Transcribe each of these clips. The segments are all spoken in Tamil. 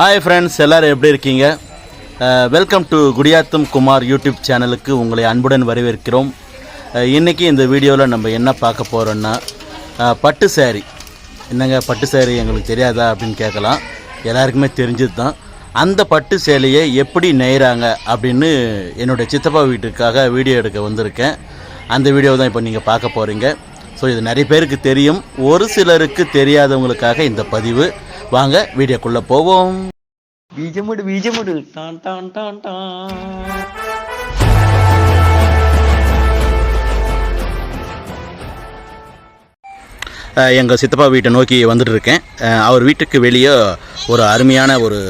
ஹாய் ஃப்ரெண்ட்ஸ் எல்லோரும் எப்படி இருக்கீங்க? Welcome to Gudiyatham Kumar YouTube சேனலுக்கு உங்களை அன்புடன் வரவேற்கிறோம். இன்றைக்கி இந்த வீடியோவில் நம்ம என்ன பார்க்க போகிறோன்னா பட்டு சேரீ என்னங்க பட்டு சேரீ எங்களுக்கு தெரியாதா அப்படின்னு கேட்கலாம். எல்லாருக்குமே தெரிஞ்சது தான் அந்த பட்டு சேலையை எப்படி நெய்கிறாங்க அப்படின்னு என்னுடைய சித்தப்பா வீட்டுக்காக வீடியோ எடுக்க வந்திருக்கேன். அந்த வீடியோ தான் இப்போ நீங்கள் பார்க்க போகிறீங்க ஸோ இது நிறைய பேருக்கு தெரியும். ஒரு சிலருக்கு தெரியாதவங்களுக்காக இந்த பதிவு. வாங்க வீடியோக்குள்ளே போவோம். பீஜமுடு பீஜமுடு டான் டான் டான் டான். எங்கள் சித்தப்பா வீட்டை நோக்கி வந்துட்டு இருக்கேன். அவர் வீட்டுக்கு வெளியே ஒரு அருமையான ஒரு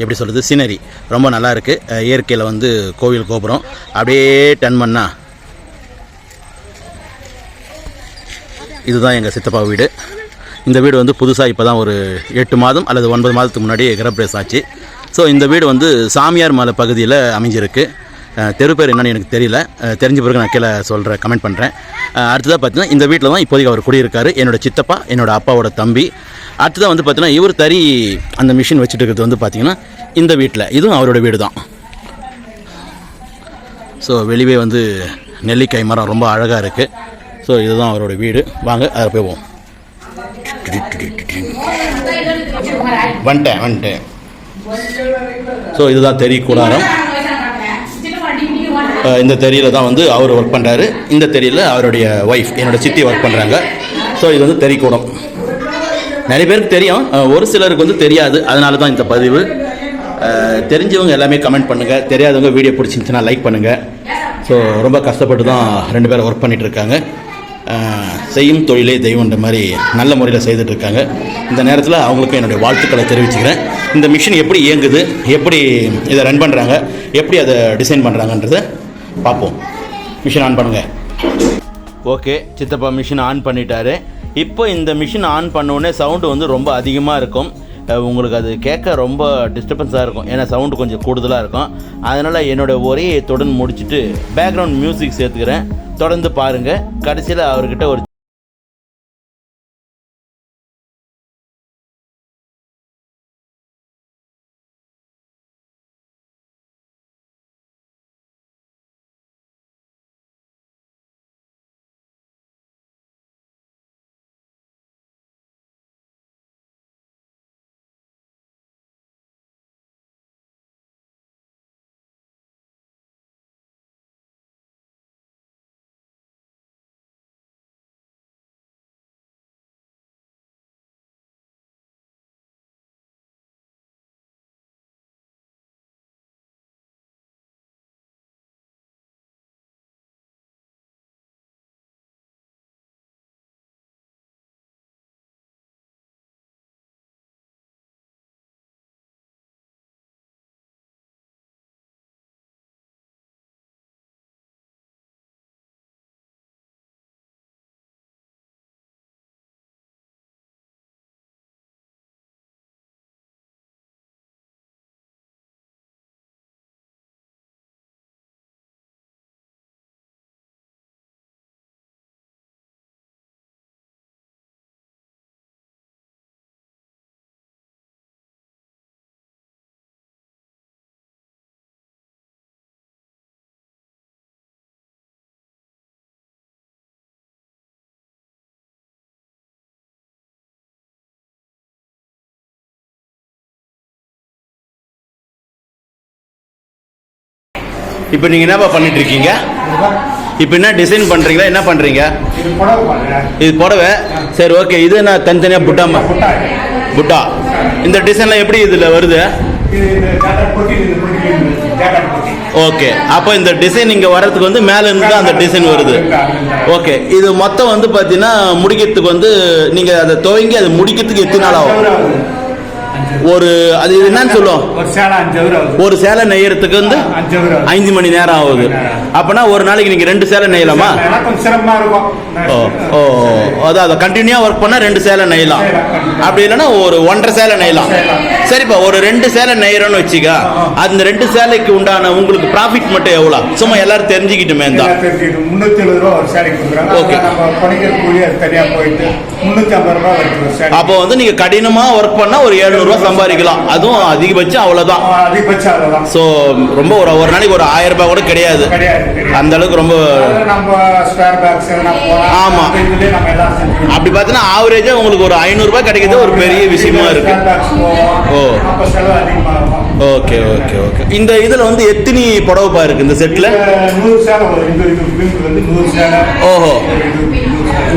எப்படி சொல்கிறது சீனரி ரொம்ப நல்லா இருக்குது இயற்கையில் வந்து கோவில் கோபுரம். அப்படியே டர்ன் பண்ணால் இதுதான் எங்கள் சித்தப்பா வீடு. இந்த வீடு வந்து புதுசாக இப்போ தான் ஒரு எட்டு மாதம் அல்லது ஒன்பது மாதத்துக்கு முன்னாடி கிரப்ரேஸ் ஆச்சு ஸோ இந்த வீடு வந்து சாமியார் மலை பகுதியில் அமைஞ்சிருக்கு. தெரு பேர் என்னன்னு எனக்கு தெரியல. தெரிஞ்ச பிறகு நான் கீழே சொல்கிறேன் கமெண்ட் பண்ணுறேன் அடுத்ததாக பார்த்தீங்கன்னா இந்த வீட்டில் தான் இப்போதைக்கு அவர் குடியிருக்காரு. என்னோட சித்தப்பா என்னோடய அப்பாவோட தம்பி. அடுத்ததாக வந்து பார்த்தீங்கன்னா இவர் தறி அந்த மிஷின் வச்சுட்டு இருக்கிறது வந்து பார்த்திங்கன்னா இந்த வீட்டில் இதுவும் அவரோட வீடு தான். ஸோ வெளியே வந்து நெல்லிக்காய் மரம் ரொம்ப அழகாக இருக்குது ஸோ இதுதான் அவரோட வீடு. வாங்க அதை போவோம். வந்துட்டேன் வந்துட்டேன் ஸோ இதுதான் தெரி கூடாரம். இந்த தெரியல தான் வந்து அவர் ஒர்க் பண்ணுறாரு இந்த தெரியல அவருடைய ஒய்ஃப் என்னோட சித்தி ஒர்க் பண்ணுறாங்க ஸோ இது வந்து தெறிக்கூடம் நிறைய பேருக்கு தெரியும். ஒரு சிலருக்கு வந்து தெரியாது. அதனால தான் இந்த பதிவு. தெரிஞ்சவங்க எல்லாமே கமெண்ட் பண்ணுங்கள் தெரியாதவங்க வீடியோ பிடிச்சிருந்துச்சுன்னா லைக் பண்ணுங்கள் ஸோ ரொம்ப கஷ்டப்பட்டு தான் ரெண்டு பேரும் ஒர்க் பண்ணிகிட்டு இருக்காங்க. செய்யும் தொழிலே தெய்வன்ற மாதிரி நல்ல முறையில் செய்துட்ருக்காங்க. இந்த நேரத்தில் அவங்களுக்கும் என்னுடைய வாழ்த்துக்களை தெரிவிச்சுக்கிறேன். இந்த மிஷின் எப்படி இயங்குது எப்படி இதை ரன் பண்ணுறாங்க எப்படி அதை டிசைன் பண்ணுறாங்கன்றதை பார்ப்போம். மிஷின் ஆன் பண்ணுங்கள் ஓகே சித்தப்பா மிஷின் ஆன் பண்ணிட்டாரு. இப்போ இந்த மிஷின் ஆன் பண்ணோடனே சவுண்டு வந்து ரொம்ப அதிகமாக இருக்கும். உங்களுக்கு அது கேட்க ரொம்ப டிஸ்டர்பன்ஸாக இருக்கும். ஏன்னா சவுண்டு கொஞ்சம் கூடுதலாக இருக்கும். அதனால் என்னோடய ஒரே தொடர்ந்து முடிச்சுட்டு பேக்ரவுண்ட் மியூசிக் சேர்த்துக்கிறேன். தொடர்ந்து பாருங்கள் கடைசியில் அவர்கிட்ட ஒரு இப்போ நீங்கள் என்னப்பா பண்ணிட்டு இருக்கீங்க இப்போ என்ன டிசைன் பண்ணுறீங்களா என்ன பண்ணுறீங்க இது புடவை. சரி ஓகே இது என்ன தனித்தனியாக புட்டாமா புட்டா. புட்டா. இந்த டிசைன்லாம் எப்படி இதில் வருது? ஓகே அப்போ இந்த டிசைன் இங்கே வர்றதுக்கு வந்து மேலே இருந்து தான் அந்த டிசைன் வருது. ஓகே இது மொத்தம் வந்து பார்த்தீங்கன்னா முடிக்கிறதுக்கு வந்து நீங்கள் அதை துவங்கி அதை முடிக்கிறதுக்கு எத்தனை நாள் ஆகும்? ஒரு அது என்னன்னு சொல்லும் ஒரு சேலை நெய்யறதுக்கு வந்து அஞ்சு மணி நேரம் ஆகுது. அப்போனா ஒரு நாளைக்கு நீங்கள் ரெண்டு சேலை நெய்யலாமா? ஓ ஓ அதான் அதை கண்டினியூவாக ஒர்க் பண்ணால் ரெண்டு சேலை நெய்யலாம். அப்படி இல்லைன்னா ஒரு ஒன்றரை சேலை நெய்யலாம். சரிப்பா ஒரு ரெண்டு சேலை நெய்யறோம்னு வச்சுக்க. அந்த ரெண்டு சேலைக்கு உண்டான உங்களுக்கு ப்ராஃபிட் மட்டும் எவ்வளோ? சும்மா எல்லாரும் தெரிஞ்சுக்கிட்டுமே தான். எழுபது ரூபா ஒரு அது தனியாக போயிட்டு முந்நூற்றி ஐம்பது ரூபா அப்போ வந்து நீங்க கடினமா ஒர்க் பண்ணா ஒரு 700 ரூபாய் சம்பாதிக்கலாம். அதுவும் அதிகபட்சம் அவ்வளவுதான். அதிகபட்சம் அவ்வளோதான் ஸோ ரொம்ப ஒரு ஒரு நாளைக்கு ஒரு ஆயிரம் ரூபாய் கூட கிடையாது. அந்த அளவுக்கு ரொம்ப அதுல நம்ம ஸ்பேர் பேக்ஸ் எதனா போகலாம் ஆமா. அந்த இதுலயே நம்ம எல்லாம் செஞ்சுக்கலாம். அப்படி பார்த்தீங்கன்னா ஆவரேஜா உங்களுக்கு ஒரு ஐநூறு ரூபாய் கிடைக்கிறது ஒரு பெரிய விஷயமா இருக்கு. ஓ. ஓகே ஓகே ஓகே இந்த இதுல வந்து எத்தனை புடவைப்பா இருக்கு இந்த சேலை ஓஹோ.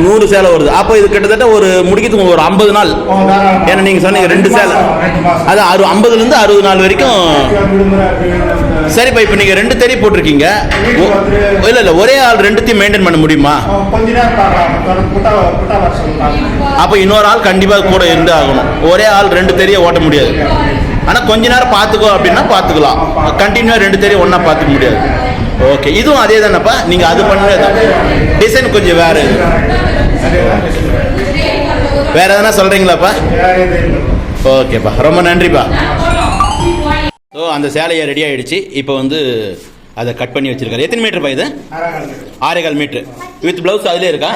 நூறு சேலை. வருது. அப்போ இது கிட்டத்தட்ட ஒரு முடிக்கிறதுக்கு ஒரு ஐம்பது நாள். ஏன்னா நீங்க சொன்னீங்க ரெண்டு சேலை. அது அறு ஐம்பதுல இருந்து அறுபது நாள் வரைக்கும். சரிப்பா இப்போ நீங்க ரெண்டு தெரி போட்டிருக்கீங்க. இல்ல இல்ல ஒரே ஆள் ரெண்டுத்தையும் மெயின்டைன் பண்ண முடியுமா? அப்போ இன்னொரு ஆள் கண்டிப்பா கூட இருந்து ஆகணும். ஒரே ஆள் ரெண்டு தெரிய ஓட்ட முடியாது. ஆனா கொஞ்ச நேரம் பார்த்துக்கோ அப்படின்னா பார்த்துக்கலாம். கண்டினியூவா ரெண்டு தெரிய ஒண்ணா பார்த்துக்க முடியாது. ஓகே இதுவும் அதே தானேப்பா நீங்க அது பண்ணது டிசைன் கொஞ்சம் வேற. வேற எதனா சொல்றீங்களாப்பா? ஓகேப்பா. ரொம்ப நன்றிப்பா. ஸோ அந்த சேலையை ரெடி ஆயிடுச்சு. இப்போ வந்து அதை கட் பண்ணி வச்சிருக்காரு. எத்தனை மீட்டர் இது? ஆறேகால் மீட்டர் வித் பிளவுஸ் அதுலேயே இருக்கா?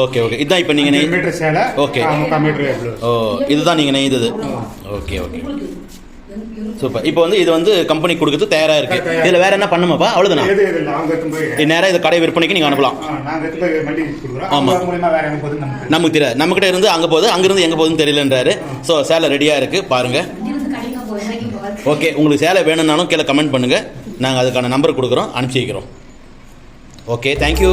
ஓகே ஓகே இதுதான் இப்போ நீங்கள் எவ்வளவு ஓ இதுதான் நீங்கள் நெய்தது. ஓகே ஓகே சூப்பர் இப்போ வந்து இது வந்து கம்பெனி கொடுக்கறது தயாராக இருக்கு. இதில் வேற என்ன பண்ணுமாப்பா அவ்வளோதானா நேராக இது கடை விற்பனைக்கு நீங்கள் அனுப்பலாம். ஆ, நாங்க எடுத்து போய் வண்டி கொடுக்குறோம் ஆமா. அவங்க மூலியமா வேற எங்க போகுது நமக்கு தெரியாது. நம்மக்கிட்ட இருந்து அங்கே போகுது அங்கிருந்து எங்கே போகுதுன்னு தெரியலன்றாரு. ஸோ சேலை ரெடியாக இருக்கு. பாருங்க. ஓகே உங்களுக்கு சேலை வேணும்னாலும் கீழே கமெண்ட் பண்ணுங்க. நாங்கள் அதுக்கான நம்பர் கொடுக்குறோம். அனுப்பிச்சி வைக்கிறோம். Okay thank you